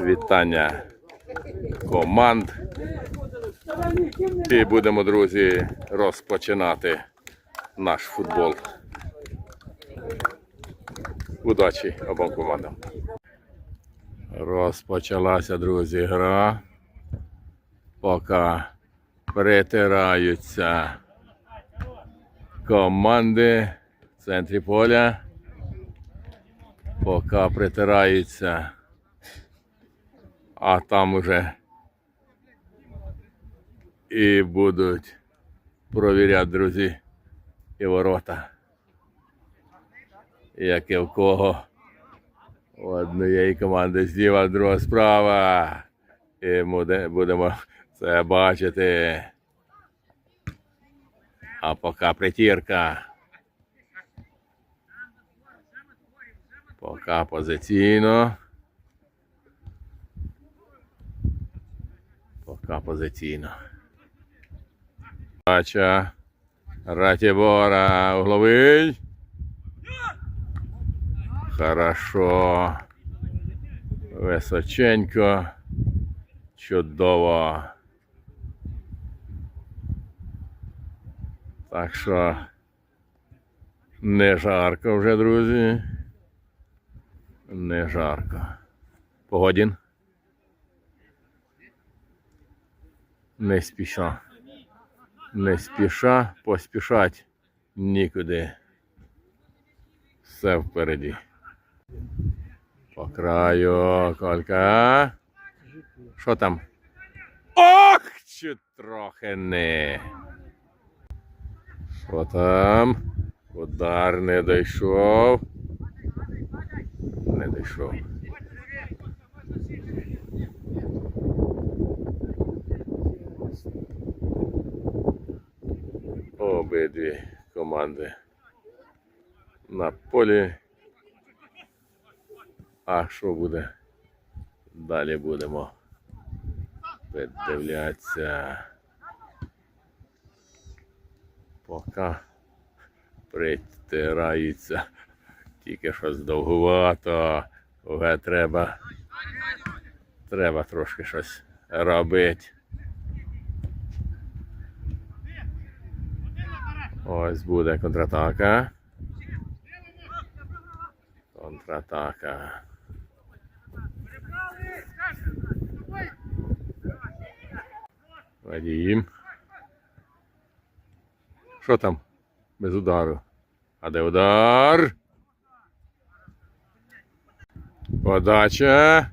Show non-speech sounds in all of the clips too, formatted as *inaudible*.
Вітання команд. І будемо, друзі, розпочинати наш футбол. Удачі обом командам. Розпочалася, друзі, гра. Поки притираються команди в центрі поля. Поки притираються. А там уже і будуть провіряти, друзі, і ворота. Як і в кого. Однієї команди зліва, друга справа. І будемо це бачити. А поки притірка. Поки позиційно. Поки позиційно. Бача. Ратібора угловий. Хорошо. Височенько. Чудово. Так що не жарко вже, друзі. Не жарко. Погодін. Не спіша. Не спіша, поспішать нікуди. Все впереді. По краю колька. Що там? Ох, чи трохи не. Що там? Удар не дійшов. Не дійшов. Обидві команди на полі. А що буде? Далі будемо піддивлятися. Поки притираються. Тільки щось довгувато. Вже треба. Треба трошки щось робити. Ось буде контратака. Контратака. Вадім. Що там? Без удару. А де удар? Подача.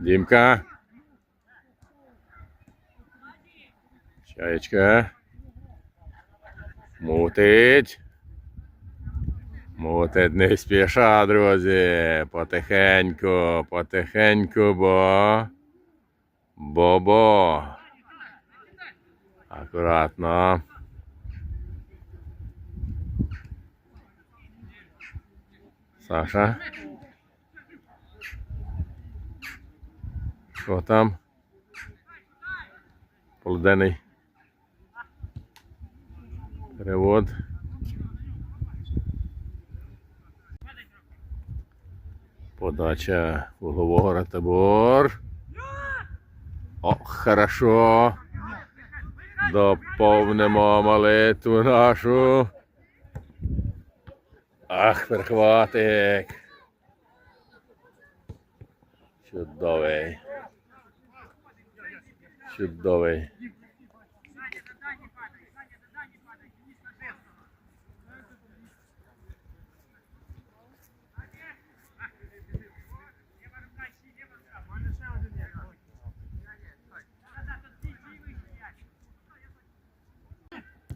Дімка. Чаєчка. Мутить. Мутить не спіша, друзі. Потихеньку, потихеньку, бо. Бо-бо. Акуратно. Саша. Що там? Полуденний. Перевод. Подача углового ратабор. О, хорошо. Доповнимо молитву нашу. Ах, перехватик. Чудовий. Чудовий.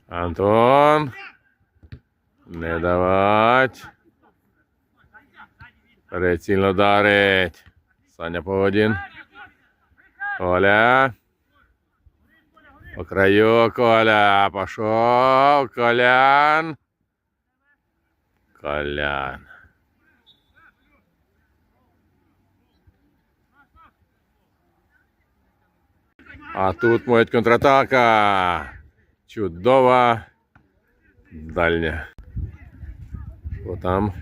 Антон. Не давать. Прицільно дарить. Саня Погодін. Коля. По краю Коля. Пошов. Колян. Колян. А тут моя контратака. Чудова. Дальня. Що там?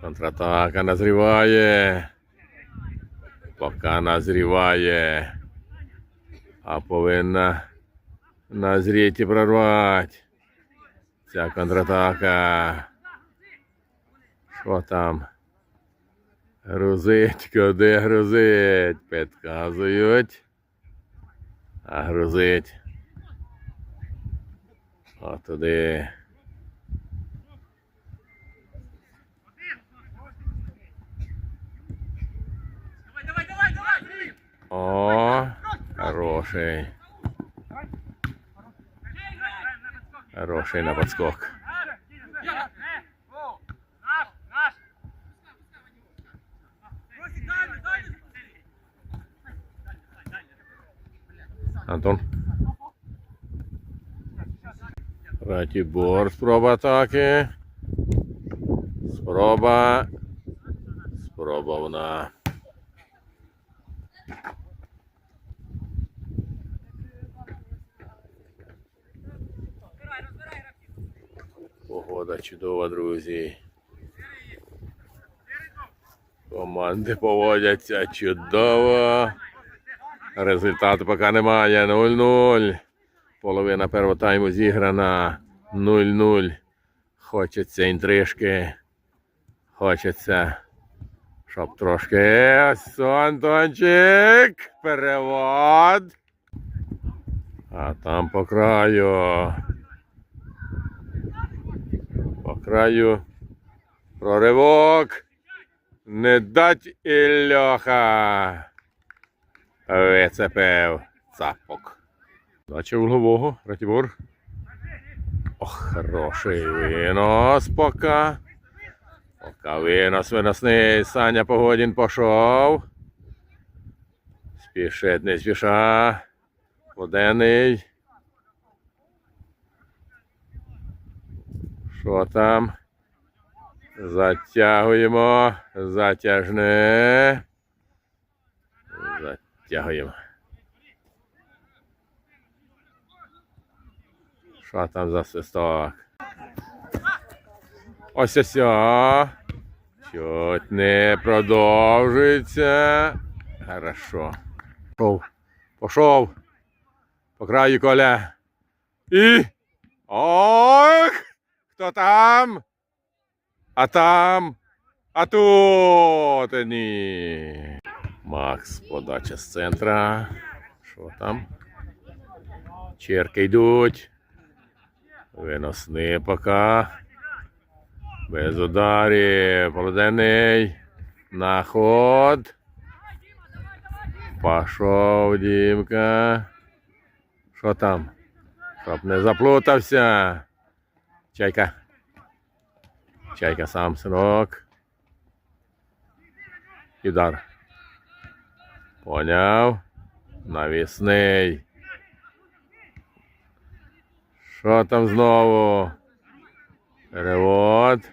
Контратака назріває. Поки назріває. А повинна назріти і прорвати. Ця контратака. Що там? Грузить, куди грузить? Підказують. А грузить. От туди. О, хороший. Хороший на подскок. Антон. Ратібор, спроба атаки. Спроба. Спроба вона. Погода чудова, друзі. Команди поводяться чудово. Результату поки немає. 0-0. Половина першого тайму зіграна. 0-0. Хочеться інтрижки. Хочеться. Щоб трошки. Ось Антончик. Перевод. А там по краю. Краю. Проривок. Не дать Ільоха. Вицепив цапок. Дача углового, Ратібор. Ох, хороший винос пока. Пока винос виносний. Саня Погодін пішов. Спішить, не спіша. Водений. Що там? Затягуємо. Затяжне. Затягуємо. Що там за свисток? Ось ось. о. Чуть не продовжується. Хорошо. Пошов. Пошов. По краю коля. І. Ох! Хто там? А там? А тут ні. Макс, подача з центра. Що там? Черки йдуть. Виносни пока. Без ударів. Полуденний. На ход. Пішов Дімка. Що там? Щоб не заплутався. Чайка. Чайка сам синок. І Удар. Поняв. Навісний. Що там знову? Перевод.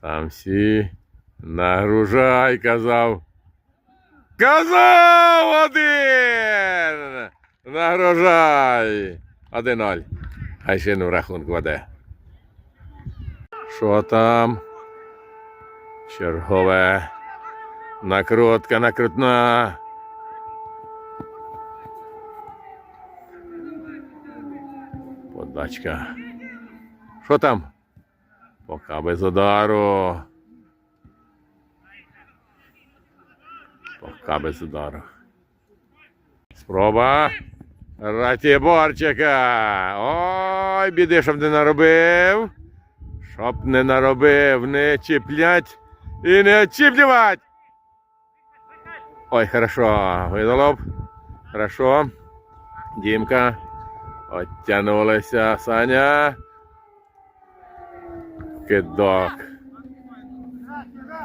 Там всі. Нагружай, казав. Казав один! Один ноль. Хай ще ну рахунок веде. Що там? Чергове. Накрутка, накрутна. Подачка. Що там? Пока без удару. Пока без удару. Спроба. Ратіборчика. Ой, біди, щоб не наробив. Щоб не наробив, не чіплять і не чіплювати. Ой, хорошо. Видолов. Хорошо. Дімка. Оттянулися. Саня. Кидок.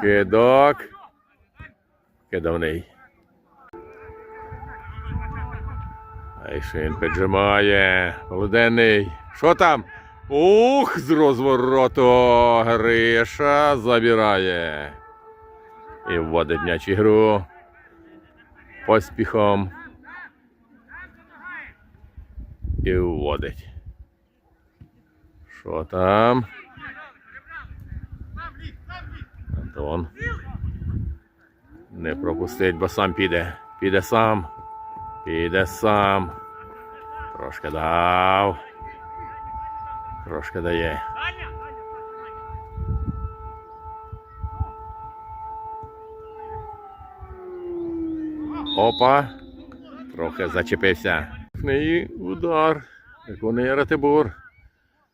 Кидок. Кидовний. Айшин піджимає. Полуденний. Що там? Ух, з розвороту Гриша забирає. І вводить м'яч ігру. Поспіхом. І вводить. Що там? Антон. Не пропустить, бо сам піде. Піде сам. Піде сам. Трошки дав. Трошки дає. Опа. Трохи зачепився. І удар. Виконує Ратибор.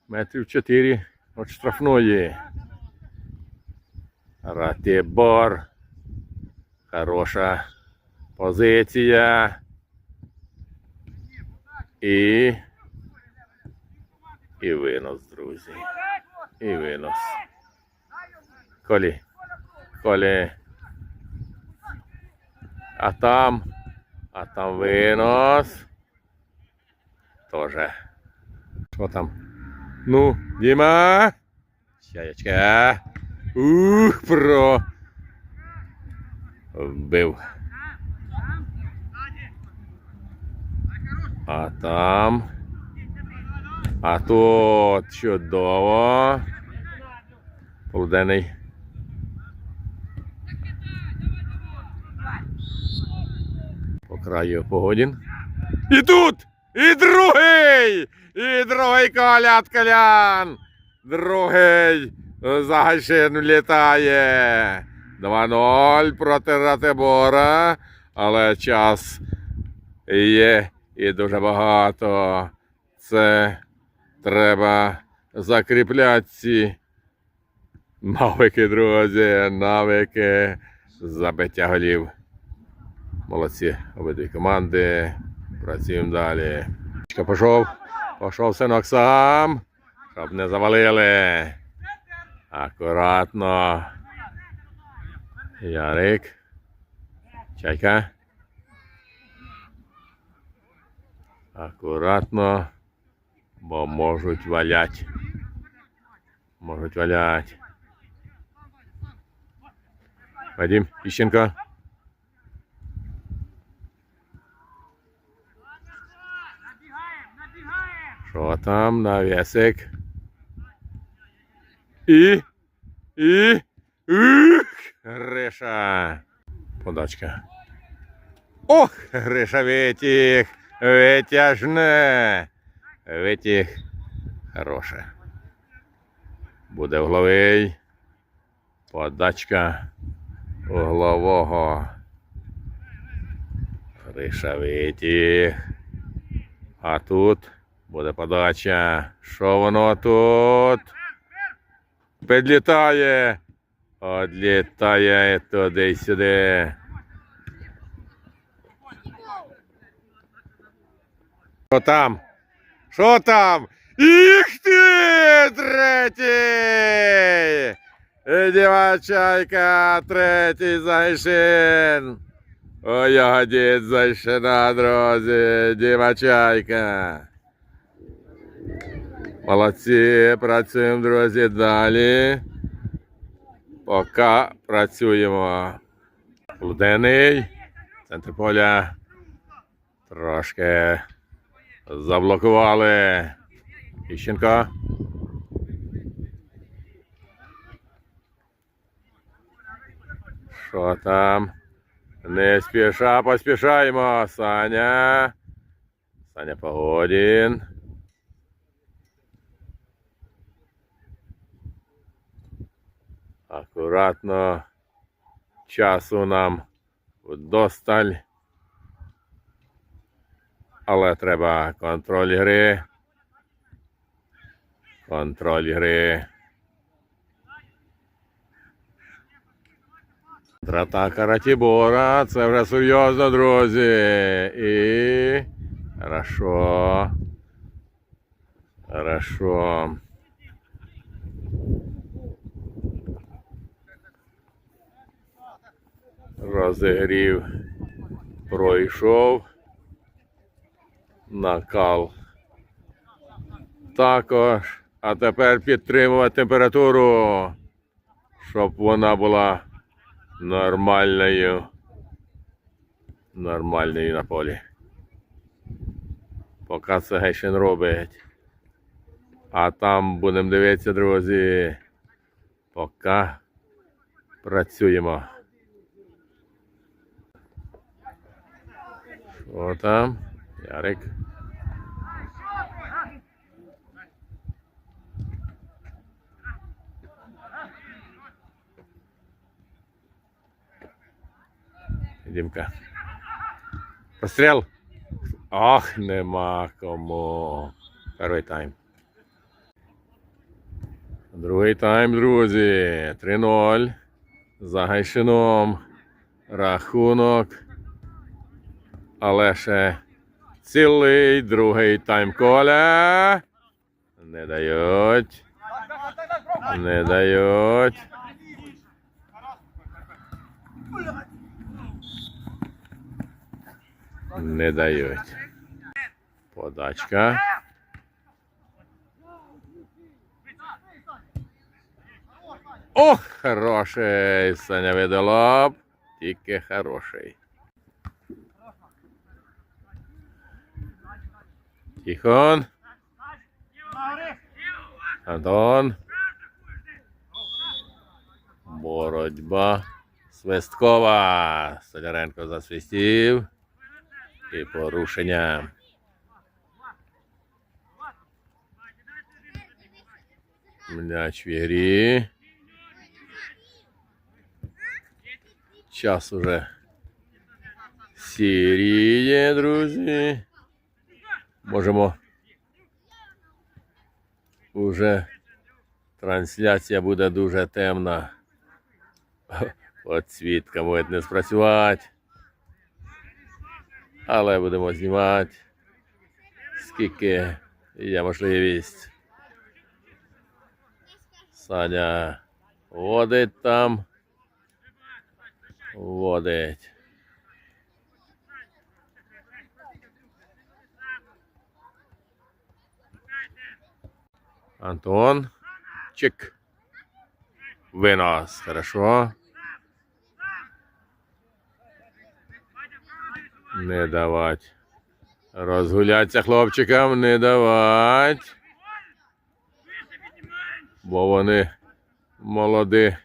Метрів 4 від штрафної. Ратибор. Хороша позиція. І. І винос, друзі. І винос. Колі. Колі. А там. А там винос. Тоже. Що там? Ну, Діма. Чаєчка. Ух, про. Вбив. А там. А тут чудово. Полуденний. По краю погодін. І тут! І другий! І другий коляд колян! Другий за гайшин літає. 2-0 проти Ратибора, але час є і дуже багато. Це треба закріпляти ці навики, друзі, навики забиття голів. Молодці обидві команди. Працюємо далі. Пішов. Пішов синок сам. Щоб не завалили. Акуратно. Ярик. Чайка. Акуратно. Бо можуть валять. Можуть валять. Вадим, Іщенко. набігаємо, набігаємо. Що там навісик? І. І. Ух! Гриша. Подачка. Ох, Гриша витяг. Витяжне. Витяг. Хороше. Буде угловий. Подачка углового. Гриша витяг. А тут буде подача. Що воно тут? Підлітає. Одлітає туди й сюди. Що там? Що там? Їх ти! Третій! Дівчайка, третій зайшин. Ой, ягодець зайшина, друзі, дівчайка. Молодці, працюємо, друзі, далі. Поки працюємо. Лудений. Центр поля. Трошки заблокували. Іщенко. Що там? Не спіша, поспішаємо. Саня. Саня Погодін. Акуратно. Часу нам вдосталь. Але треба контроль гри. Контроль гри. Контратака Ратібора. Це вже серйозно, друзі. І. Хорошо. Хорошо. Розігрів пройшов. Накал. Також. А тепер підтримувати температуру, щоб вона була нормальною. Нормальною на полі. Поки це Гейшин робить. А там будемо дивитися, друзі. Поки працюємо. Що там? Ярик. Дімка. Постріл. Ах, нема кому. Перший тайм. Другий тайм, друзі. 3-0. За Гайшином. Рахунок. Але ще цілий другий тайм коля. Не дають. Не дають. Не дають. Подачка. Ох, хороший. Саня видолоб. Тільки хороший. Тихон. Антон. Боротьба. Свисткова. Соляренко засвистів. І порушення. М'яч в ігрі. Час уже сіріє, друзі. Можемо. Уже трансляція буде дуже темна. От свідка може не спрацювати. Але будемо знімати. Скільки є можливість. Саня водить там. Водить. Антон. Чик. Вынос. Хорошо. Не давать. Розгуляться хлопчикам не давать. Бо вони молоді.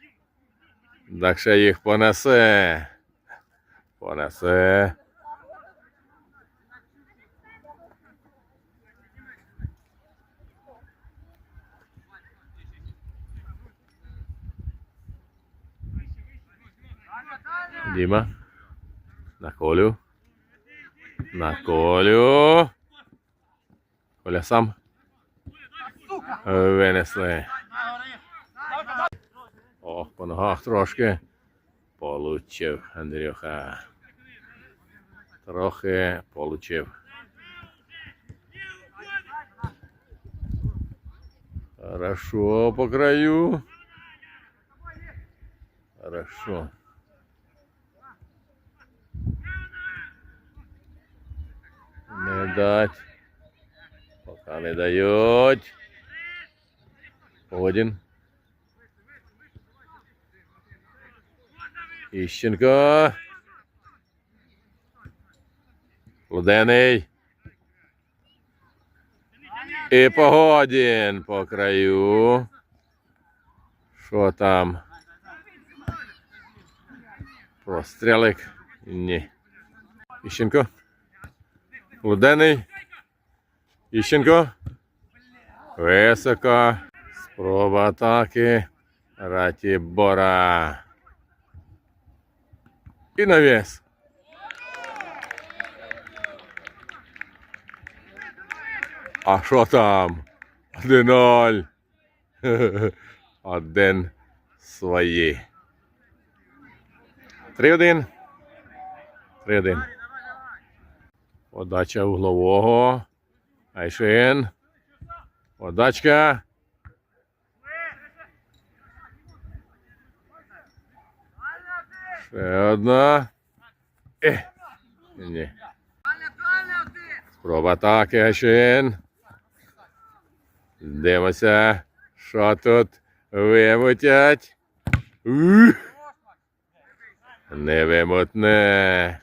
Так ще їх понесе. Понесе. Діма. На колю. На колю. Коля сам. Винесли. О, по ногах трошки. Получив Андрюха. Трохи получив. Хорошо по краю. Хорошо. Не дать. Пока не дають. Один. Іщенко. Лудений. І погодін по краю. Що там? Прострілик? Ні. Іщенко. Лудений. Іщенко. Високо. Спроба атаки. Ратібора. І навіс. А що там? 1-0. *laughs* Один свої. 3-1. 3-1. Подача углового. Айшин. Подачка. Ще одна. Е. Ні. Спроба атаки, Айшин. Дивимося, що тут вимутять. Не вимутне.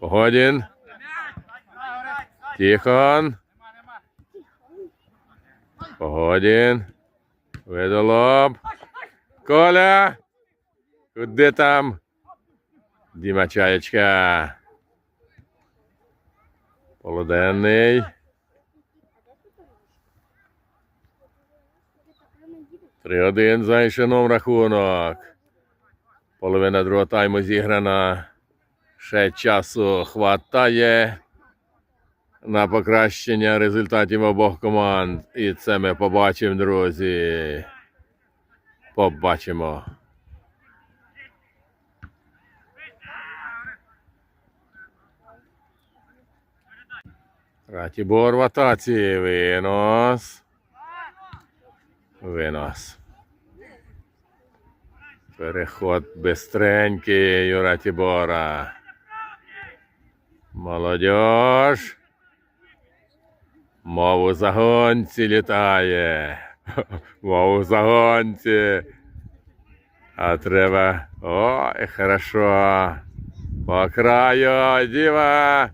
Погодін. Тихон. Погодін. Видолоб. Коля. Куди там? Діма Чаєчка. Полуденний. Три один за Ішином рахунок. Половина другого тайму зіграна. Ще часу хватає на покращення результатів обох команд. І це ми побачимо, друзі. Побачимо. Ратібор в атаці. Винос. Винос. Переход бистренький у Ратібора. Молодіж. Мов у загонці літає. *laughs* Мов у загонці. А треба. Ой, хорошо. По краю діва.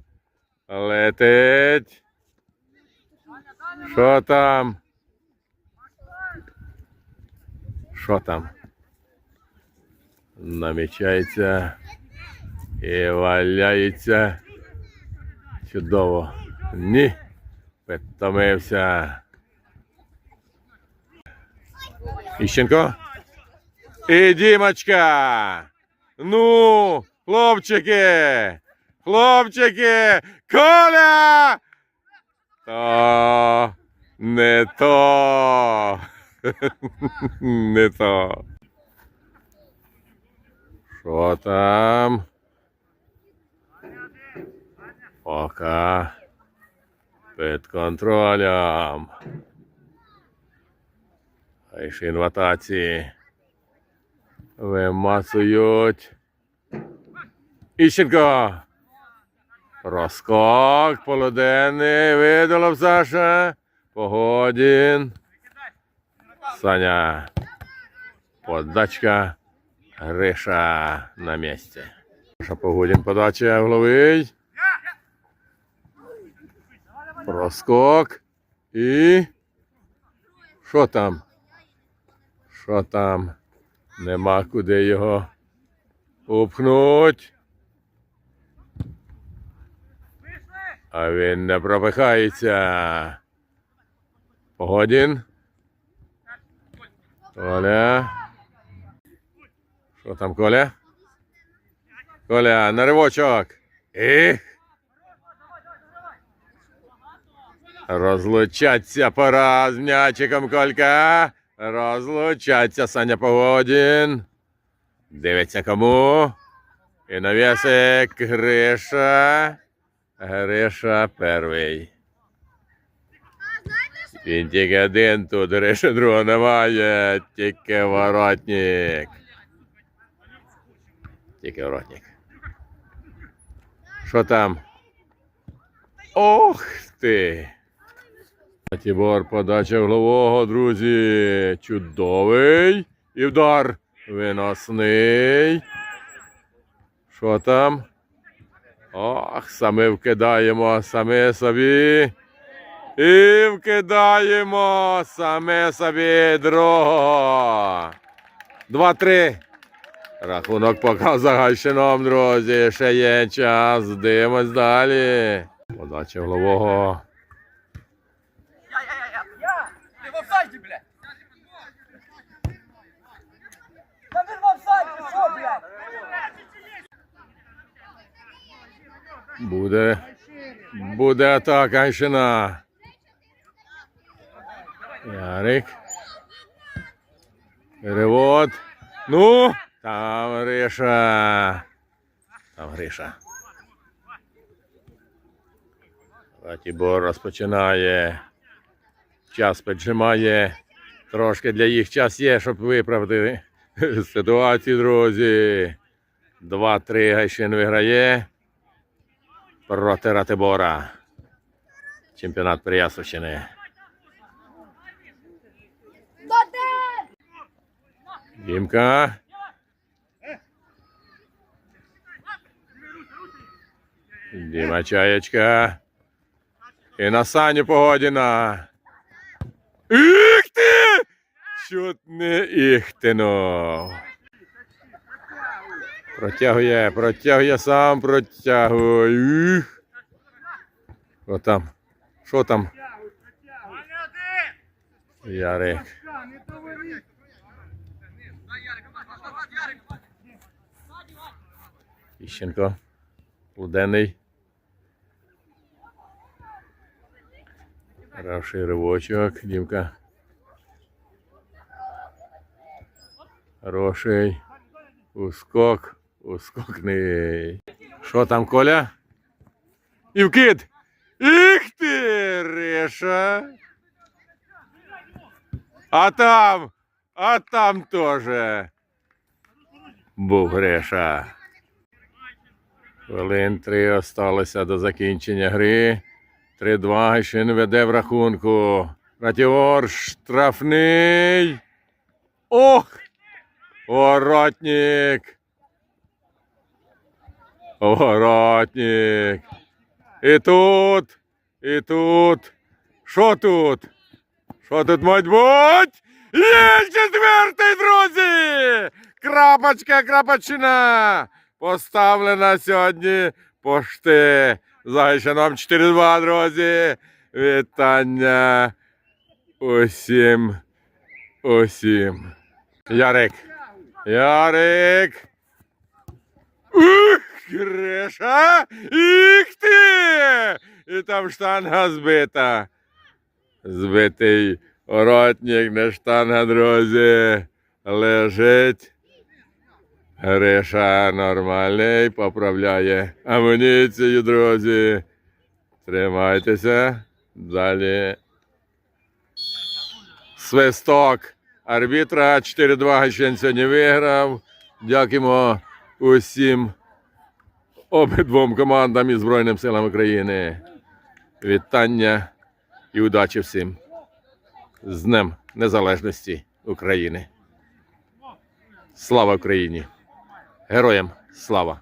Летить. Що там? Що там? Намічається і валяється. Чудово. Ні. Підтомився. Іщенко. І Дімочка. Ну, хлопчики. Хлопчики. Коля. То не то. *laughs* Не то. Що там? Пока під контролем. Айшин в атаці. Вимацують. Іщенко. Розкок, полуденний, видалов Саша. Погодін. Саня. Подачка. Гриша на місці. Погодін подача вловить. Проскок. І. Що там? Що там? Нема куди його упхнуть. А він не пропихається. Погодін. Коля. Що там, Коля? Коля, на ривочок. І. Розлучаться пора з м'ячиком Колька. Розлучаться Саня Погодін. Дивиться кому. І навісик Гриша. Гриша перший. Він тільки один тут, Гриша другого немає, тільки воротник. Тільки воротник. Що там? Ох ти! Тібор подача голового, друзі. Чудовий. І вдар. Виносний. Що там? Ох, самі вкидаємо, самі собі. І вкидаємо саме собі другого. Два-три. Рахунок поки загальщином, друзі. Ще є час. Дивимось далі. Подача голового. Офсайде, блядь! Ты в офсайде, что, блядь? Буде. Буде атака Айшина. Ярик. Перевод. Ну, там Гриша. Там Гриша. Ратібор розпочинає. Час піджимає. Трошки для їх час є, щоб виправити *laughs* ситуацію, друзі. 2-3 Гайшин виграє проти Ратибора. Чемпіонат Приясовщини. Дімка. Діма Чаєчка. І на Саню Погодіна. Їх ти! Чуть не іхтено. Протягує, протягує сам, протягує. Їх. Там? Що там? Ярик. Іщенко. Луденний. Хороший ривочок, Дімка. Хороший. Ускок. Ускокний. Що там, Коля? І вкид! Їх ти, Реша! А там, а там теж був Греша. Хвилин три осталося до закінчення гри. 3-2 Гайшин веде в рахунку. Ратіор штрафний. Ох! Воротник. Воротник. І тут, і тут. Що тут? Що тут мать буть? Є четвертий, друзі! Крапочка, крапочина! Поставлена сьогодні пошти. Загайшаном 4-2, друзі. Вітання усім. Усім. Ярик. Ярик. Ух, Греша! Їх ти! І там штанга збита. Збитий ротник на штанга, друзі. Лежить. Гриша нормальний, поправляє амуніцію, друзі. Тримайтеся. Далі. Свисток арбітра 4-2 Гайшин сьогодні виграв. Дякуємо усім обидвом командам і Збройним силам України. Вітання і удачі всім з Днем Незалежності України. Слава Україні! Героям слава!